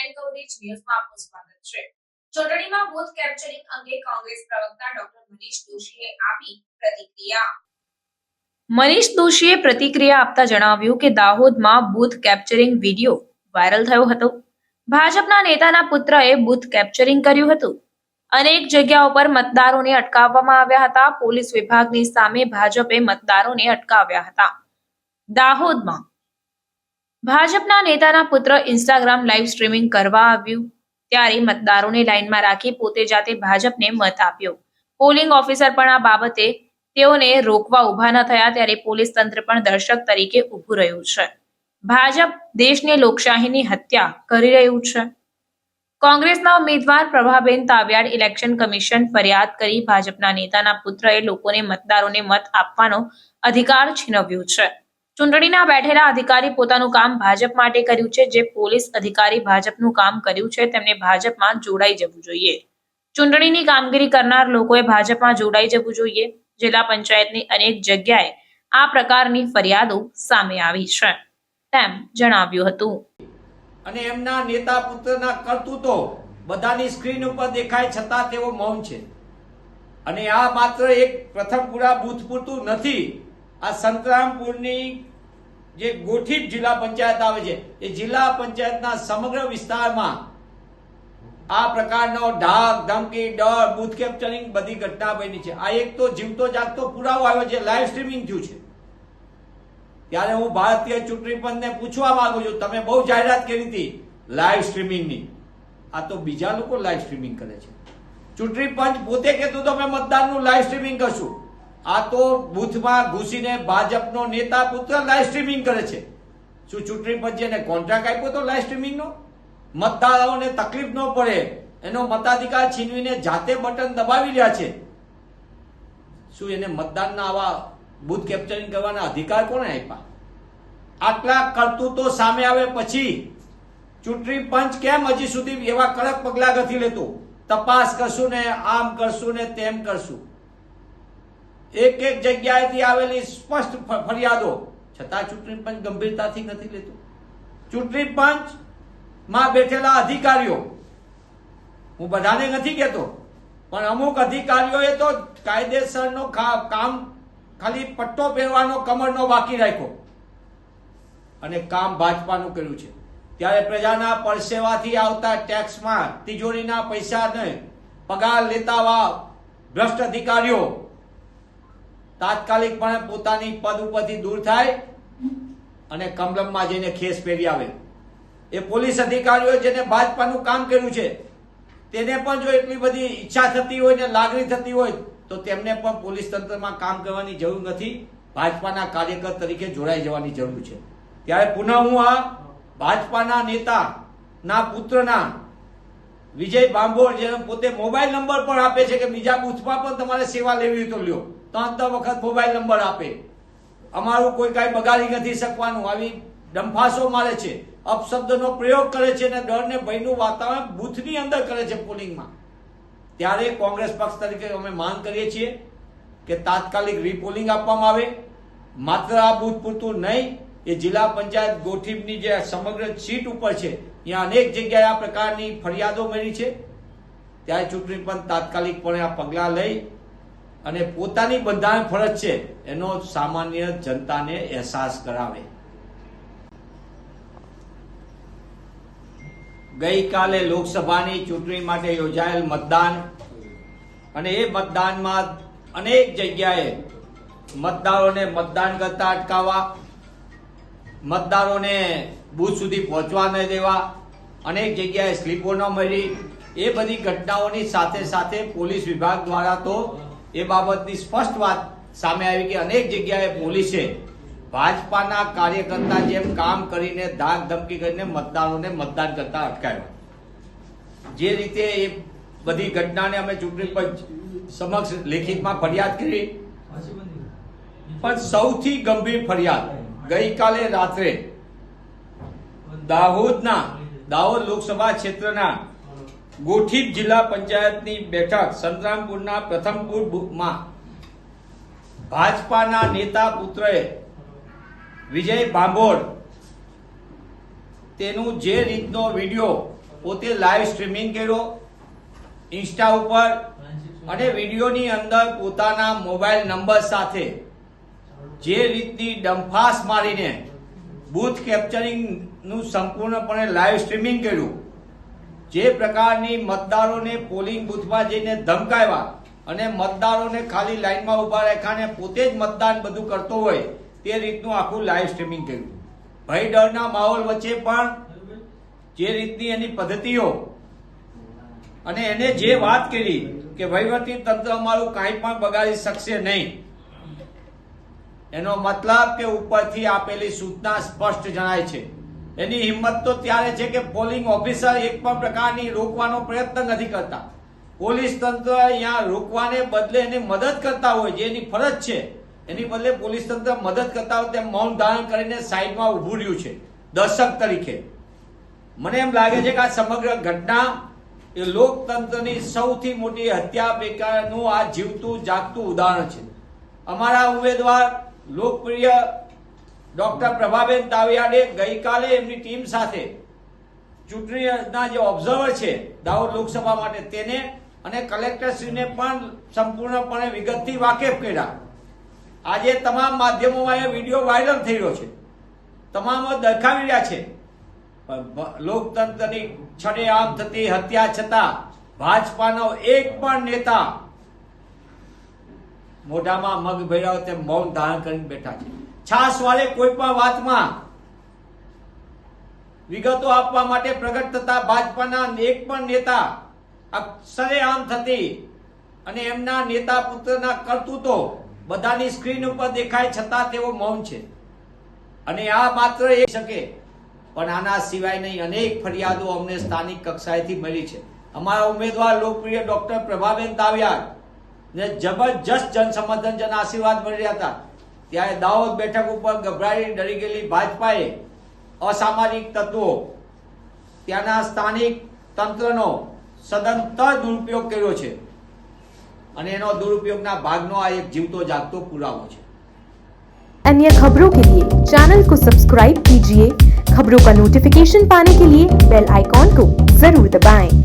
And ન્યૂઝમાં આપનું સ્વાગત છે. ચૂંટણીમાં બૂથ કેપ્ચરિંગ અંગે કોંગ્રેસ પ્રવક્તા ડોક્ટર મનીષ દોશીએ આપી પ્રતિક્રિયા. મનીષ દોશીએ પ્રતિક્રિયા આપતા જણાવ્યું કે દાહોદમાં બૂથ કેપ્ચરિંગ વિડિયો વાયરલ થયો હતો. ભાજપના નેતાના પુત્રએ બૂથ કેપ્ચરિંગ કર્યું હતું. અનેક જગ્યાઓ પર મતદારોને અટકાવવામાં આવ્યા હતા. પોલીસ વિભાગની સામે ભાજપે મતદારોને અટકાવ્યા હતા. દાહોદમાં ભાજપના નેતાના પુત્ર ઇન્સ્ટાગ્રામ લાઈવ સ્ટ્રીમિંગ કરવા આવ્યું. ત્યારે મતદારોને લાઇનમાં રાખી પોતે જાતે ભાજપને મત આપ્યો. પોલિંગ ઓફિસર પણ આ બાબતે તેઓને રોકવા ઊભા ન થયા ત્યારે પોલીસ તંત્ર પણ દર્શક તરીકે ઊભું રહ્યું છે. ભાજપ દેશને લોકશાહીની હત્યા કરી રહ્યું છે. કોંગ્રેસના ઉમેદવાર પ્રભાબેન તાવ્યાડ ઇલેક્શન કમિશન ફરિયાદ કરી ભાજપના નેતાના પુત્રએ લોકોને મતદારોને મત આપવાનો અધિકાર છીનવ્યો છે. ચૂંટણીના બેઠેલા અધિકારી પોતાનું કામ ભાજપ માટે કર્યું છે, જે પોલીસ અધિકારી ભાજપનું કામ કર્યું છે, તેમને ભાજપમાં જોડાઈ જવું જોઈએ. ચૂંટણીની કામગીરી કરનાર લોકોએ ભાજપમાં જોડાઈ જવું જોઈએ. જિલ્લા પંચાયતની અનેક જગ્યાએ આ પ્રકારની ફરિયાદો સામે આવી છે, તેમ જણાવ્યું હતું. અને એમના નેતા પુત્રના કરતૂતો બધાની સ્ક્રીન ઉપર દેખાય છતાં તેઓ મૌન છે. અને આ માત્ર એક પ્રથમ પુરા બૂથ પૂરતું નથી, આ સંતરામપુરની જે ગોઠિત જિલ્લા પંચાયત આવે છે, એ જિલ્લા પંચાયતના સમગ્ર વિસ્તારમાં આ પ્રકારનો ઢાક, ધમકી, ડર, બુથ કેપ્ચરિંગ બધી ઘટના બની છે. આ એક તો જીવતો જાગતો પુરાવો આવ્યો છે લાઈવ સ્ટ્રીમિંગ થયું છે. ત્યારે હું ભારતીય ચૂંટણી પંચને પૂછવા માંગુ છું, તમે બહુ જાહેરાત કરી હતી લાઈવ સ્ટ્રીમિંગની આ તો બીજા લોકો લાઈવ સ્ટ્રીમિંગ કરે છે. ચૂંટણી પંચ પોતે કહેતું તો અમે મતદાનનું લાઈવ સ્ટ્રીમિંગ કરશું? આ તો બૂથમાં ઘૂસીને ભાજપનો નેતા પુત્ર લાઈવ સ્ટ્રીમિંગ કરે છે. શું ચૂંટણી પંચે એને કોન્ટ્રાક્ટ આપ્યો તો લાઈવ સ્ટ્રીમિંગનો મતદારોને તકલીફ ન પડે. એનો મતાધિકાર છીનવીને જાતે બટન દબાવી રહ્યા છે. શું એને મતદાનના આવા બુથ કેપ્ચરિંગ કરવાના અધિકાર કોને આપ્યા? આટલા કરતૂતો સામે આવે પછી ચૂંટણી પંચ કેમ હજી સુધી એવા કડક પગલા નથી લેતું? તપાસ કરશું ને આમ કરશું ને તેમ કરશું. એક એક જગ્યાએથી આવેલી સ્પષ્ટ ફરિયાદો. છતાં ચૂંટણી પંચ ગંભીરતાથી નથી લેતું. ચૂંટણી પંચમાં બેઠેલા અધિકારીઓ, હું બધાને નથી કહેતો, પણ અમુક અધિકારીઓએ તો કાયદેસરનો કામ, ખાલી પટ્ટો પહેરવાનો કમરનો બાકી રાખ્યો. અને કામ ભાજપાનું કર્યું છે. ત્યારે પ્રજાના પરસેવાથી આવતા ટેક્સમાં તિજોરીના પૈસાને પગાર લેતાવા ભ્રષ્ટ અધિકારીઓ તાત્કાલિકપણે પોતાની પદ ઉપરથી દૂર થાય અને કમલમમાં જઈને ખેસ પહેરી આવે. એ પોલીસ અધિકારીઓ જેને ભાજપાનું કામ કર્યું છે, તેને પણ જો એટલી બધી ઈચ્છા થતી હોય ને લાગણી થતી હોય, તો તેમને પણ પોલીસ તંત્રમાં કામ કરવાની જરૂર નથી. ભાજપાના કાર્યકર તરીકે જોડાઈ જવાની જરૂર છે. ત્યારે પુનઃ હું આ ભાજપાના નેતા ના પુત્રના વિજય બાંભોર જે પોતે મોબાઈલ નંબર પણ આપે છે કે બીજા બુથમાં પણ તમારે સેવા લેવી તો લ્યો. ત્રણ ત્રણ વખત મોબાઈલ નંબર આપે. અમારું કોઈ કાંઈ બગાડી નથી શકવાનું. આવી ડંફાસો મારે છે. અપશબ્દનો પ્રયોગ કરે છે અને ડરને ભયનું વાતાવરણ બૂથની અંદર કરે છે પોલિંગમાં. ત્યારે કોંગ્રેસ પક્ષ તરીકે અમે માંગ કરીએ છીએ કે તાત્કાલિક રીપોલિંગ આપવામાં આવે. માત્ર આ બૂથ પૂરતું નહીં, એ જિલ્લા પંચાયત ગોઠીબની જે સમગ્ર સીટ ઉપર છે, ત્યાં અનેક જગ્યાએ આ પ્રકારની ફરિયાદો મળી છે. ત્યારે ચૂંટણી પંચ તાત્કાલિકપણે આ પગલાં લઈ અને પોતાની બંધારણ ફરજ છે, એનો સામાન્ય જનતાને અહેસાસ કરાવે. ગઈકાલે લોકસભાની ચૂંટણી માટે યોજાયેલ મતદાન અને એ મતદાનમાં અનેક જગ્યાએ મતદારોને મતદાન કરતા અટકાવવા, મતદારોને બૂથ સુધી પહોંચવા ન દેવા, અનેક જગ્યાએ સ્લીપો ન મળી, એ બધી ઘટનાઓની સાથે સાથે પોલીસ વિભાગ દ્વારા તો એ બાબતની સ્પષ્ટ વાત સામે આવી કે અનેક જગ્યાએ પોલીસે ભાજપાના કાર્યકર્તા જેમ કામ કરીને ધાક ધમકી કરીને મતદારોને મતદાન કરતા અટકાવ્યા. જે રીતે એ બધી ઘટનાને અમે ચૂંટણી પંચ સમક્ષ લેખિતમાં ફરિયાદ કરી. પણ સૌથી ગંભીર ફરિયાદ ગઈકાલે રાત્રે દાહોદના દાહોદ લોકસભા ક્ષેત્રના ગોઠીપ જિલ્લા પંચાયતની બેઠક સંતરામપુરના પ્રથમપુર બુકમાં ભાજપાના નેતા પુત્રએ વિજય ભાંભોર તેનું જે રીતનો વીડિયો પોતે લાઈવ સ્ટ્રીમિંગ કર્યો ઇન્સ્ટા ઉપર અને વિડીયોની અંદર પોતાના મોબાઈલ નંબર સાથે જે રીતની ડંફાસ મારીને બૂથ કેપ્ચરિંગનું સંપૂર્ણપણે લાઈવ સ્ટ્રીમિંગ કર્યું. જે પ્રકારની મતદારોને પોલિંગ બૂથમાં જઈને ધમકાવ્યા અને મતદારોને ખાલી લાઈનમાં ઊભા રાખ્યા અને પોતે જ મતદાન બધું કરતો હોય તે રીતનું આખું લાઈવ સ્ટ્રીમિંગ કર્યું. ભય ડરના માહોલ વચ્ચે પણ જે રીતની એની પદ્ધતિઓ અને એને જે વાત કરી કે વહીવટી તંત્ર અમારું કાંઈ પણ બગાડી શકશે નહીં, એનો મતલબ કે ઉપરથી આપેલી સૂચના સ્પષ્ટ જણાય છે. એની હિંમત તો ત્યારે છે કે પોલિંગ ઓફિસર એક પણ પ્રકારની રોકવાનો પ્રયત્ન નથી કરતા. પોલીસ તંત્ર અહીંયા રોકવાને બદલે એને મદદ કરતા હોય, જે એની ફરજ છે. એની બદલે પોલીસ તંત્ર મદદ કરતા હોય તેમ મૌન ધારણ કરીને સાઈડમાં ઊભું રહ્યું છે, દર્શક તરીકે. મને એમ લાગે છે કે આ સમગ્ર ઘટના એ લોકતંત્રની સૌથી મોટી હત્યા બેકારનું આ જીવતું, જાગતું ઉદાહરણ છે. અમારા ઉમેદવાર, લોકપ્રિય ડોક્ટર પ્રભાબેન તાવિયાડે ગઈકાલે એમની ટીમ સાથે ચૂંટણીના જે ઓબ્ઝર્વર છે, દાહોદ લોકસભા માટે તેને અને કલેક્ટરશ્રીને પણ સંપૂર્ણપણે વિગતથી વાકેફ કર્યા. આજે તમામ માધ્યમોમાં એ વીડિયો વાયરલ થઈ રહ્યો છે. તમામ દરખાવી રહ્યા છે. લોકતંત્રની છડેઆમ થતી હત્યા છતાં ભાજપાનો એક પણ નેતા મોઢામાં મગ ભેરાવ તેમ મૌન ધારણ કરીને બેઠા છે. છાસ વાળે કોઈ પણ વાતમાં વિગતો આપવા માટે પ્રગટ થતા ભાજપાના એક પણ નેતા અક્ષરે આમ થતી અને એમના નેતા પુત્રના કરતૂતો બધાની સ્ક્રીન ઉપર દેખાય છતાં તેઓ મૌન છે. અને આ માત્ર એ શકે, પણ આના સિવાય નહીં અનેક ફરિયાદો અમને સ્થાનિક કક્ષાએથી મળી છે. અમારા ઉમેદવાર લોકપ્રિય ડોક્ટર પ્રભાબેન તાવ્યા ને જબરજસ્ત જનસમર્થન જન આશીર્વાદ મળી રહ્યા હતા. ત્યારે દાહોદ બેઠક ઉપર ગભરાઈ ડરી ગયેલી ભાજપાએ અસામાજિક તત્વો ત્યાંના સ્થાનિક તંત્રનો સદંતર દુરુપયોગ કર્યો છે અને એનો દુરુપયોગના ભાગનો આ એક જીવતો જાગતો પુરાવો છે अन्य खबरों के लिए चैनल को सब्सक्राइब कीजिए खबरों का नोटिफिकेशन पाने के लिए बेल आइकॉन को जरूर दबाएं।